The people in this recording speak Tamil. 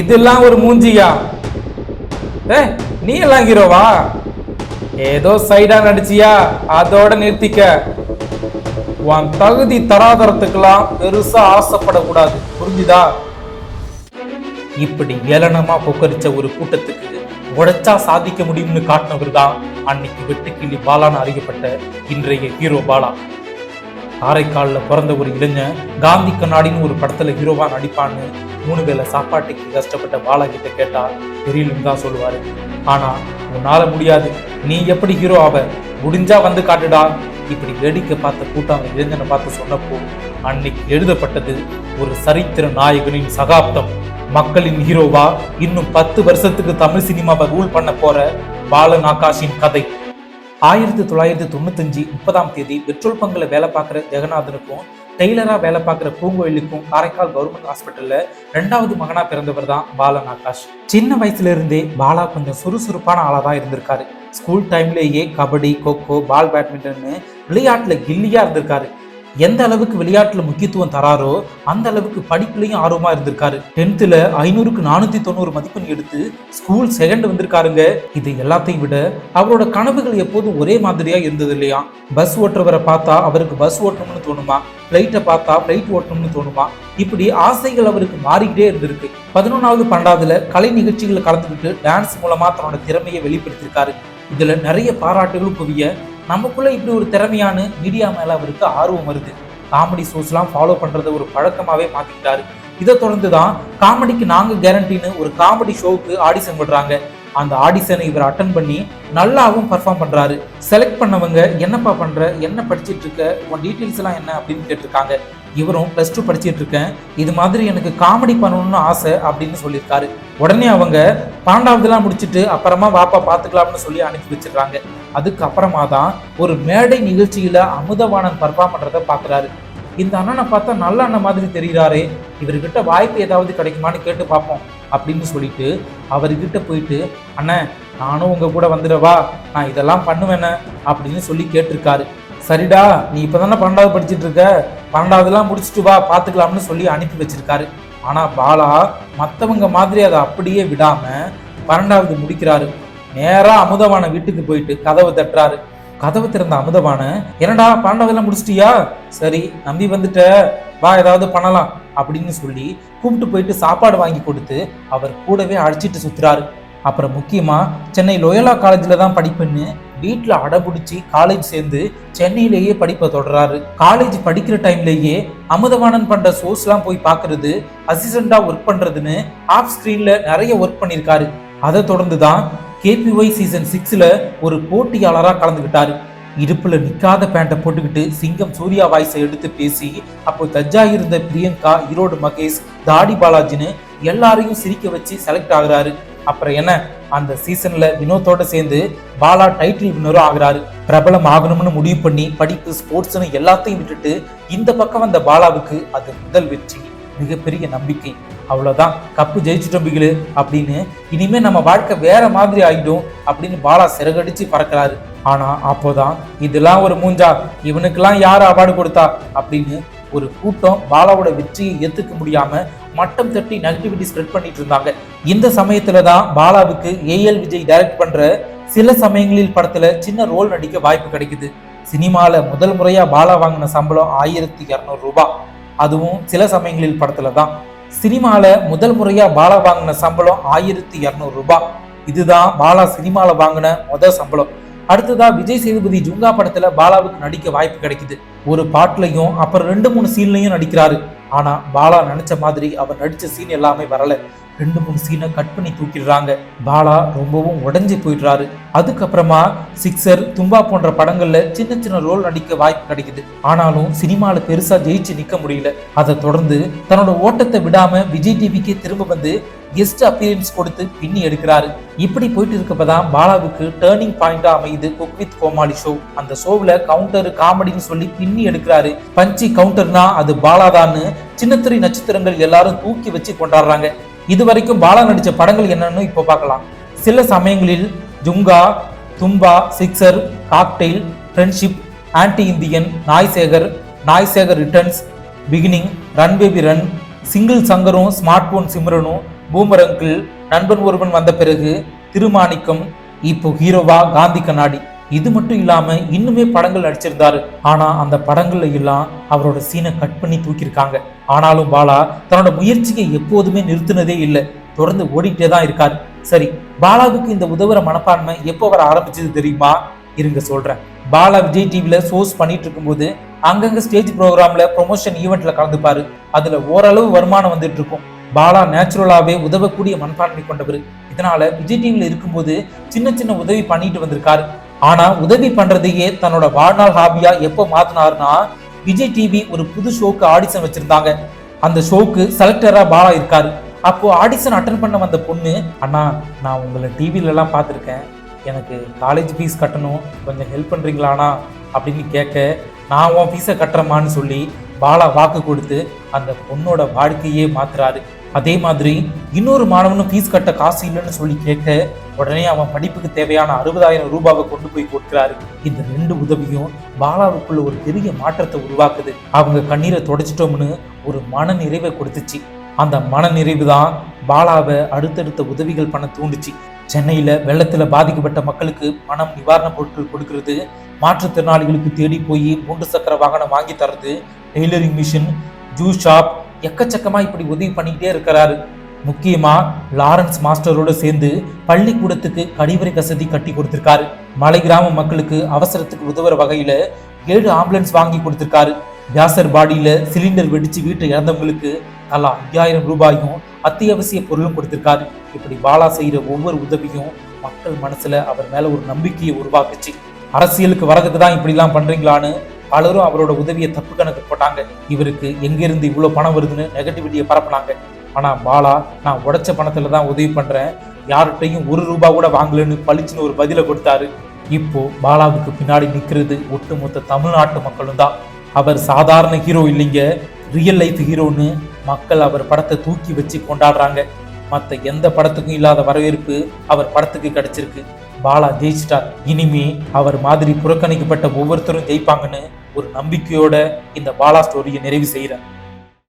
இதெல்லாம் ஒரு மூஞ்சியா? ஏ நீ எல்லாம் ஹீரோவா? ஏதோ சைடா நடிச்சியா? அதோட நிறுத்திக்க. உன் தகுதி தராதரத்துக்கெல்லாம் பெருசா ஆசைப்படக்கூடாது. புரிஞ்சுதா? இப்படி ஏளனமா கொக்கரிச்ச ஒரு கூட்டத்துக்கு உடைச்சா சாதிக்க முடியும்னு காட்டினவர் தான் அன்னைக்கு வெட்டுக்கிளி பாலான்னு அறியப்பட்ட இன்றைய ஹீரோ பாலா. காரைக்காலில் பிறந்த ஒரு இளைஞன் காந்தி கண்ணாடின்னு ஒரு படத்தில் ஹீரோவா நடிப்பான்னு மூணு வேளை சாப்பாட்டுக்கு கஷ்டப்பட்ட பாலா கிட்ட கேட்டா தெரியலன்னு தான் சொல்லுவார். ஆனால் உன்னால் முடியாது. நீ எப்படி ஹீரோ ஆவ? முடிஞ்சா வந்து காட்டுடா. இப்படி வேடிக்கை பார்த்த கூட்டம் அந்த இளைஞனை பார்த்து சொன்னப்போ அன்னைக்கு எழுதப்பட்டது ஒரு சரித்திர நாயகனின் சகாப்தம். மக்களின் ஹீரோவா இன்னும் பத்து வருஷத்துக்கு தமிழ் சினிமாவை ரூல் பண்ண போற பாலன் ஆகாஷின் கதை. ஆயிரத்தி தொள்ளாயிரத்தி தொண்ணூத்தஞ்சு முப்பதாம் தேதி பெட்ரோல் பங்கில் வேலை பார்க்குற ஜெகநாதனுக்கும் டெய்லராக வேலை பார்க்குற பூங்கோயிலுக்கும் காரைக்கால் கவர்மெண்ட் ஹாஸ்பிட்டலில் ரெண்டாவது மகனாக பிறந்தவர் தான் பாலன் ஆகாஷ் சின்ன வயசுலேருந்தே பாலா கொஞ்சம் சுறுசுறுப்பான ஆளாக தான் இருந்திருக்காரு ஸ்கூல் டைம்லேயே கபடி கொக்கோ பால் பேட்மிண்டன்னு விளையாட்டில் கில்லியாக இருந்திருக்காரு. எந்த அளவுக்கு விளையாட்டுல முக்கியத்துவம் தராரோ அந்த அளவுக்கு படிப்புலையும் ஆர்வமா இருந்திருக்காரு. டென்த்ல ஐநூறுக்கு நானூத்தி தொண்ணூறு மதிப்பெண் எடுத்து ஸ்கூல் செகண்ட் வந்திருக்காருங்க. இது எல்லாத்தையும் விட அவரோட கனவுகள் எப்போதும் ஒரே மாதிரியா இருந்தது இல்லையா? பஸ் ஓட்டுறவரை பார்த்தா அவருக்கு பஸ் ஓட்டணும்னு தோணுமா? ஃப்ளைட்டை பார்த்தா ஃப்ளைட் ஓட்டணும்னு தோணுமா? இப்படி ஆசைகள் அவருக்கு மாறிக்கிட்டே இருந்திருக்கு. பதினொன்றாவது பன்னெண்டாவதுல கலை நிகழ்ச்சிகளை கலந்துக்கிட்டு டான்ஸ் மூலமா தன்னோட திறமையை வெளிப்படுத்தியிருக்காரு. இதுல நிறைய பாராட்டுகளும் குவிய நமக்குள்ள இப்படி ஒரு திறமையான மீடியா மேல அவருக்கு ஆர்வம் வருது. காமெடி ஷோஸ்லாம் ஃபாலோ பண்றத ஒரு பழக்கமாவே மாத்திக்கிட்டாரு. இதை தொடர்ந்து தான் காமெடிக்கு நாங்க கேரண்டின்னு ஒரு காமெடி ஷோவுக்கு ஆடிஷன் விடுறாங்க. அந்த ஆடிஷனை இவர் அட்டன் பண்ணி நல்லாவும் பர்ஃபார்ம் பண்றாரு. செலக்ட் பண்ணவங்க என்னப்பா பண்ற என்ன படிச்சிட்டு இருக்க உன் டீட்டெயில்ஸ் எல்லாம் என்ன அப்படின்னு கேட்டிருக்காங்க. இவரும் ப்ளஸ் டூ படிச்சிட்டு இருக்கேன். இது மாதிரி எனக்கு காமெடி பண்ணணும்னு ஆசை அப்படின்னு சொல்லியிருக்காரு. உடனே அவங்க பன்னெண்டாவதுலாம் முடிச்சுட்டு அப்புறமா வாப்பா பார்த்துக்கலாம்னு சொல்லி அனுப்பி வச்சிடுறாங்க. அதுக்கப்புறமா தான் ஒரு மேடை நிகழ்ச்சியில் அமுதவாணன் பர்ஃபார்ம் பண்ணுறதை பார்க்குறாரு. இந்த அண்ணனை பார்த்தா நல்ல அண்ணன் மாதிரி தெரிகிறாரே இவர்கிட்ட வாய்ப்பு ஏதாவது கிடைக்குமான்னு கேட்டு பார்ப்போம் அப்படின்னு சொல்லிட்டு அவர்கிட்ட போயிட்டு அண்ணன் நானும் உங்கள் கூட வந்துடவா நான் இதெல்லாம் பண்ணுவேனே அப்படின்னு சொல்லி கேட்டிருக்காரு. சரிடா நீ இப்போ தானே பன்னெண்டாவது படிச்சிட்டு இருக்க பன்னெண்டாவதுலாம் முடிச்சுட்டு வா பார்த்துக்கலாம்னு சொல்லி அனுப்பி வச்சிருக்காரு. ஆனால் பாலா மற்றவங்க மாதிரி அதை அப்படியே விடாமல் பன்னெண்டாவது முடிக்கிறாரு. நேரா அமுதவான வீட்டுக்கு போயிட்டு கதவை தட்டுறாரு. கதவு திறந்த அமுதவான என்னடா பாண்டவெல்லாம் முடிச்சிட்டியா? சரி நம்பி வந்துட்ட. வா ஏதாவது பண்ணலாம் அப்படின்னு சொல்லி கூப்பிட்டு போயிட்டு சாப்பாடு வாங்கி கொடுத்து அவர் கூடவே அழைச்சிட்டு சுத்துறாரு. அப்புறம் முக்கியமாக சென்னை லோயலா காலேஜில் தான் படிப்புன்னு வீட்டில் அடம்பிடிச்சி காலேஜ் சேர்ந்து சென்னையிலேயே படிப்பை தொடர்றாரு. காலேஜ் படிக்கிற டைம்லேயே அமுதவாணன் பண்ணுற ஷோஸ்லாம் போய் பார்க்கறது அசிஸ்டண்டாக ஒர்க் பண்ணுறதுன்னு ஆஃப் ஸ்க்ரீனில் நிறைய ஒர்க் பண்ணியிருக்காரு. அதை தொடர்ந்து தான் கேபிஒய் சீசன் சிக்ஸில் ஒரு போட்டியாளராக கலந்துக்கிட்டார் இடுப்பில் நிற்காத பேண்ட்டை போட்டுக்கிட்டு சிங்கம் சூர்யா வாய்ஸை எடுத்து பேசி அப்போ தஜ்ஜா இருந்த பிரியங்கா ஈரோடு மகேஷ் தாடி பாலாஜின்னு எல்லாரையும் சிரிக்க வச்சு செலக்ட் ஆகுறாரு. அப்புறம் என்ன? அந்த சீசன்ல வினோத்தோட சேர்ந்து பாலா டைட்டில் வின்னரும் ஆகுறாரு. பிரபலம் ஆகணும்னு முடிவு பண்ணி படிப்பு ஸ்போர்ட்ஸ்னு எல்லாத்தையும் விட்டுட்டு இந்த பக்கம் வந்த பாலாவுக்கு அது முதல் வெற்றி. மிகப்பெரிய நம்பிக்கை. அவ்வளோதான் கப்பு ஜெயிச்சுட்டோம் பிகிலு அப்படின்னு. இனிமேல் நம்ம வாழ்க்கை வேற மாதிரி ஆகிடும் அப்படின்னு பாலா சிறகடிச்சு பறக்கிறாரு. ஆனா அப்போதான் இதெல்லாம் ஒரு மூஞ்சா இவனுக்கெல்லாம் யார் அவார்டு கொடுத்தா அப்படின்னு ஒரு கூட்டம் பாலாவோட வெற்றியை ஏற்றுக்க முடியாம மட்டம் தட்டி நெகட்டிவிட்டி ஸ்ப்ரெட் பண்ணிட்டு இருந்தாங்க. இந்த சமயத்துல தான் பாலாவுக்கு ஏஎல் விஜய் டைரக்ட் பண்ற சில சமயங்களில் படத்துல சின்ன ரோல் நடிக்க வாய்ப்பு கிடைக்குது. சினிமால முதல் முறையா பாலா வாங்கின சம்பளம் ஆயிரத்தி இரநூறு ரூபாய். அதுவும் சில சமயங்களில் படத்துல தான் சினிமாவில் முதல் முறையாக பாலா வாங்கின சம்பளம் ஆயிரத்தி இரநூறு ரூபாய் இதுதான் பாலா சினிமாவில் வாங்கின முதல் சம்பளம். அடுத்ததா விஜய் சேதுபதி ஜுங்கா படத்துல பாலாவுக்கு நடிக்க வாய்ப்பு கிடைக்குது. ஒரு பாட்டுலையும் அப்புறம் ரெண்டு மூணு சீன்லையும் நடிக்கிறாரு. ஆனா பாலா நினைச்ச மாதிரி அவர் நடிச்ச சீன் எல்லாமே வரல. ரெண்டு மூணு சீனை கட் பண்ணி தூக்கிடுறாங்க. பாலா ரொம்பவும் உடஞ்சி போயிடுறாரு. அதுக்கப்புறமா சிக்ஸர் தும்பா போன்ற படங்கள்ல சின்ன சின்ன ரோல் நடிக்க வாய்ப்பு கிடைக்குது. ஆனாலும் சினிமால பெருசா ஜெயிச்சு நிக்க முடியல. அதை தொடர்ந்து தன்னோட ஓட்டத்தை விடாம விஜய் டிவிக்கே திரும்ப வந்து கெஸ்ட் அப்பியரன்ஸ் கொடுத்து பின்னி எடுக்கிறாரு. இப்படி போயிட்டு இருக்கப்பதான் பாலாவுக்கு டேர்னிங் பாயிண்டா அமையுது குக் வித் கோமாளி ஷோ அந்த ஷோவில் கவுண்டர் காமெடின்னு சொல்லி பின்னி எடுக்கிறாரு. பஞ்சி கவுண்டர்னா அது பாலாதான்னு சின்னத்திரை நட்சத்திரங்கள் எல்லாரும் தூக்கி வச்சு கொண்டாடுறாங்க. இது வரைக்கும் பாலா நடித்த படங்கள் என்னன்னு இப்போ பார்க்கலாம். சில சமயங்களில் Junga Thumbaa sixer cocktail friendship anti Indian Naai Sekar Naai Sekar returns beginning run baby run single சங்கரும் smart phone சிம்ரனும் பூமரங்கிள் நண்பன் ஒருவன் வந்த பிறகு திருமாணிக்கம் இப்போ ஹீரோவா காந்தி கண்ணாடி. இது மட்டும் இல்லாம இன்னுமே படங்கள் நடிச்சிருந்தாரு. ஆனா அந்த படங்கள்ல எல்லாம் அவரோட சீனை கட் பண்ணி தூக்கியிருக்காங்க. ஆனாலும் பாலா தன்னோட முயற்சியை எப்போதுமே நிறுத்தினதே இல்லை. தொடர்ந்து ஓடிட்டே தான் இருக்காரு. சரி பாலாவுக்கு இந்த உதவுற மனப்பான்மை எப்போ வர ஆரம்பிச்சது தெரியுமா? இருங்க சொல்றேன். பாலா விஜய் டிவியில ஷோஸ் பண்ணிட்டு இருக்கும்போது அங்கங்க ஸ்டேஜ் ப்ரோக்ராம்ல ப்ரொமோஷன் ஈவெண்ட்ல கலந்துப்பாரு. அதுல ஓரளவு வருமானம் வந்துட்டு இருக்கும். பாலா நேச்சுரலாவே உதவக்கூடிய மனப்பான்மை கொண்டவர். இதனால விஜய் டிவியில இருக்கும்போது சின்ன சின்ன உதவி பண்ணிட்டு வந்திருக்காரு. ஆனா உதவி பண்றதையே தன்னோட வாழ்நாள் ஹாபியா எப்போ மாத்தினாருன்னா விஜய் டிவி ஒரு புது ஷோக்கு ஆடிஷன் வச்சிருந்தாங்க. அந்த ஷோக்கு செலக்டரா பாலா இருக்காரு. அப்போ ஆடிஷன் அட்டன் பண்ண வந்த பொண்ணு அண்ணா நான் உங்களை டிவில எல்லாம் பார்த்துருக்கேன். எனக்கு காலேஜ் ஃபீஸ் கட்டணும். கொஞ்சம் ஹெல்ப் பண்றீங்களாண்ணா? அப்படின்னு கேட்க நான் உன் ஃபீஸை கட்டுறமான்னு சொல்லி பாலா வாக்கு கொடுத்து அந்த பொண்ணோட வாழ்க்கையே மாத்துறாரு. அதே மாதிரி இன்னொரு மாணவனும் ஃபீஸ் கட்ட காசு இல்லைன்னு சொல்லி கேட்க உடனே அவன் படிப்புக்கு தேவையான அறுபதாயிரம் ரூபாவை கொண்டு போய் கொடுக்கிறாரு. இந்த ரெண்டு உதவியும் பாலாவுக்குள்ள ஒரு பெரிய மாற்றத்தை உருவாக்குது. அவங்க கண்ணீரை தொடச்சிட்டோம்னு ஒரு மன நிறைவை கொடுத்துச்சு. அந்த மன நிறைவு தான் பாலாவை அடுத்தடுத்த உதவிகள் பண்ண தூண்டுச்சு. சென்னையில் வெள்ளத்தில் பாதிக்கப்பட்ட மக்களுக்கு பணம் நிவாரணப் பொருட்கள் கொடுக்கறது மாற்றுத்திறனாளிகளுக்கு தேடி போய் மூன்று சக்கர வாகனம் வாங்கி தர்றது டெய்லரிங் மிஷின் ஜூஸ் ஷாப் எக்கச்சக்கமாக இப்படி உதவி பண்ணிக்கிட்டே இருக்கிறாரு. முக்கியமாக லாரன்ஸ் மாஸ்டரோட சேர்ந்து பள்ளிக்கூடத்துக்கு கழிவறை வசதி கட்டி கொடுத்திருக்காரு. மலை கிராம மக்களுக்கு அவசரத்துக்கு உதவுற வகையில் ஏழு ஆம்புலன்ஸ் வாங்கி கொடுத்திருக்காரு. வியாசர் பாடியில் சிலிண்டர் வெடிச்சு வீட்டை இழந்தவங்களுக்கு தலா ஐயாயிரம் ரூபாயும் அத்தியாவசிய பொருளும் கொடுத்திருக்காரு. இப்படி பாலா செய்கிற ஒவ்வொரு உதவியும் மக்கள் மனசுல அவர் மேல ஒரு நம்பிக்கையை உருவாக்குச்சு. அரசியலுக்கு வரதுக்கு தான் இப்படிலாம் பண்றீங்களான்னு பலரும் அவரோட உதவியை தப்பு கணக்கு போட்டாங்க. இவருக்கு எங்கிருந்து இவ்வளோ பணம் வருதுன்னு நெகட்டிவிட்டியை பரப்புனாங்க. ஆனால் பாலா நான் உடைச்ச பணத்தில் தான் உதவி பண்ணுறேன் யார்கிட்டையும் ஒரு ரூபா கூட வாங்கலன்னு பளிச்சுன்னு ஒரு பதிலை கொடுத்தாரு. இப்போ பாலாவுக்கு பின்னாடி நிற்கிறது ஒட்டுமொத்த தமிழ்நாட்டு மக்களும் தான். அவர் சாதாரண ஹீரோ இல்லைங்க. ரியல் லைஃப் ஹீரோன்னு மக்கள் அவர் படத்தை தூக்கி வச்சு கொண்டாடுறாங்க. மற்ற எந்த படத்துக்கும் இல்லாத வரவேற்பு அவர் படத்துக்கு கிடைச்சிருக்கு. பாலா ஜெயிச்சிட்டார். இனிமே அவர் மாதிரி புறக்கணிக்கப்பட்ட ஒவ்வொருத்தரும் ஜெயிப்பாங்கன்னு ஒரு நம்பிக்கையோட இந்த பாலா ஸ்டோரியை நிறைவு செய்கிறார்.